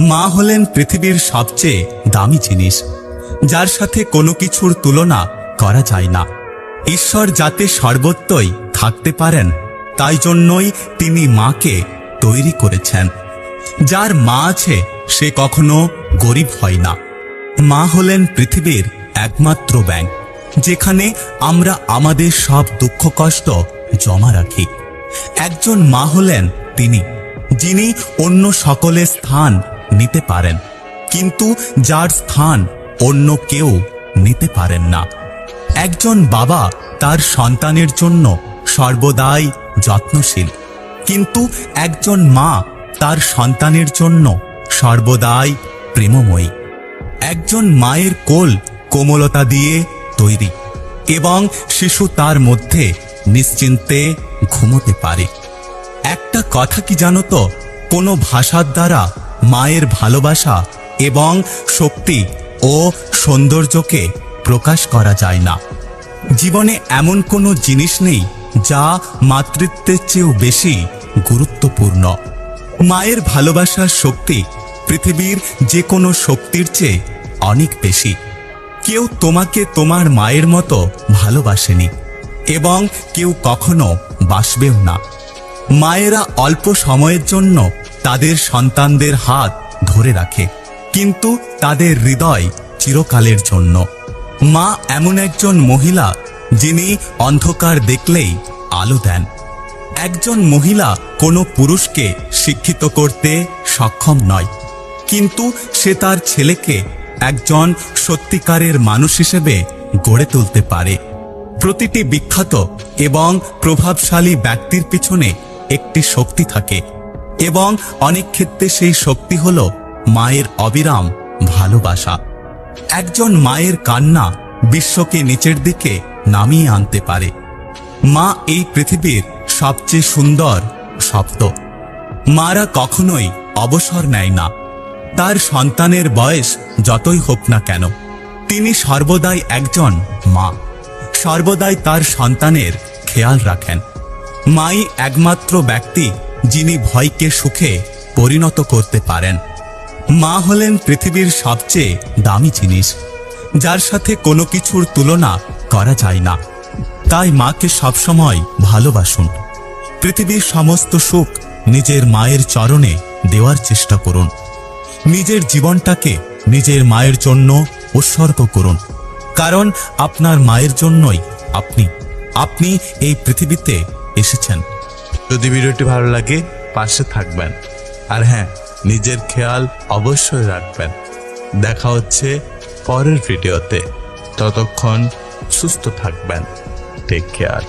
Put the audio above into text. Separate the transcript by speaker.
Speaker 1: মা হলেন পৃথিবীর সবচেয়ে দামি জিনিস। যার সাথে কোনো কিছুর তুলনা করা যায় না। ঈশ্বর যাতে সর্বত্রই থাকতে পারেন, তাই জন্যই তিনি মাকে তৈরি করেছেন। যার মা আছে, সে কখনো গরিব হয় না। মা হলেন পৃথিবীর একমাত্র ব্যাংক, যেখানে আমরা আমাদের সব দুঃখ কষ্ট জমা রাখি। একজন মা হলেন তিনি, যিনি অন্য সকলের স্থান নিতে পারেন। কিন্তু যার স্থান অন্য কেউ নিতে পারেন না। একজন বাবা তার সন্তানের জন্য সর্বদাই যত্নশীল। কিন্তু একজন মা তার সন্তানের জন্য সর্বদাই প্রেমময়ী। একজন মায়ের কোল কোমলতা দিয়ে তৈরি এবং শিশু তার মধ্যে নিশ্চিন্তে ঘুমোতে পারে। একটা কথা কি জানো তো? কোনো ভাষার দ্বারা মায়ের ভালোবাসা এবং শক্তি ও সৌন্দর্যকে প্রকাশ করা যায় না। জীবনে এমন কোনো জিনিস নেই যা মাতৃত্বের চেয়েও বেশি গুরুত্বপূর্ণ। মায়ের ভালোবাসার শক্তি পৃথিবীর যে কোনো শক্তির চেয়ে অনেক বেশি। কেউ তোমাকে তোমার মায়ের মতো ভালোবাসেনি এবং কেউ কখনো বাসবেও না। মায়েরা অল্প সময়ের জন্য তাদের সন্তানদের হাত ধরে রাখে, কিন্তু তাদের হৃদয় চিরকালের জন্য। মা এমন একজন মহিলা যিনি অন্ধকার দেখলেই আলো দেন। একজন মহিলা কোনো পুরুষকে শিক্ষিত করতে সক্ষম নয়, কিন্তু সে তার ছেলেকে একজন সত্যিকারের মানুষ হিসেবে গড়ে তুলতে পারে। প্রতিটি বিখ্যাত এবং প্রভাবশালী ব্যক্তির পিছনে একটি শক্তি থাকে এবং অনেক ক্ষেত্রে সেই শক্তি হল মায়ের অবিরাম ভালোবাসা। একজন মায়ের কান্না বিশ্বকে নিচের দিকে নামিয়ে আনতে পারে। মা এই পৃথিবীর সবচেয়ে সুন্দর শব্দ। মারা কখনোই অবসর নেয় না। তার সন্তানের বয়স যতই হোক না কেন, তিনি সর্বদাই একজন মা। সর্বদাই তার সন্তানের খেয়াল রাখেন। মাই একমাত্র ব্যক্তি যিনি ভয়কে সুখে পরিণত করতে পারেন। মা হলেন পৃথিবীর সবচেয়ে দামি জিনিস। যার সাথে কোনো কিছুর তুলনা করা যায় না। তাই মাকে সবসময় ভালোবাসুন। পৃথিবীর সমস্ত সুখ নিজের মায়ের চরণে দেওয়ার চেষ্টা করুন। নিজের জীবনটাকে নিজের মায়ের জন্য উৎসর্গ করুন। কারণ আপনার মায়ের জন্যই আপনি আপনি এই পৃথিবীতে এসেছেন।
Speaker 2: যদি ভিডিওটি ভালো লাগে, পাশে থাকবেন। আর হ্যাঁ নিজের খেয়াল অবশ্যই রাখবেন। দেখা হচ্ছে পরের ভিডিওতে। ততক্ষণ সুস্থ থাকবেন। Take care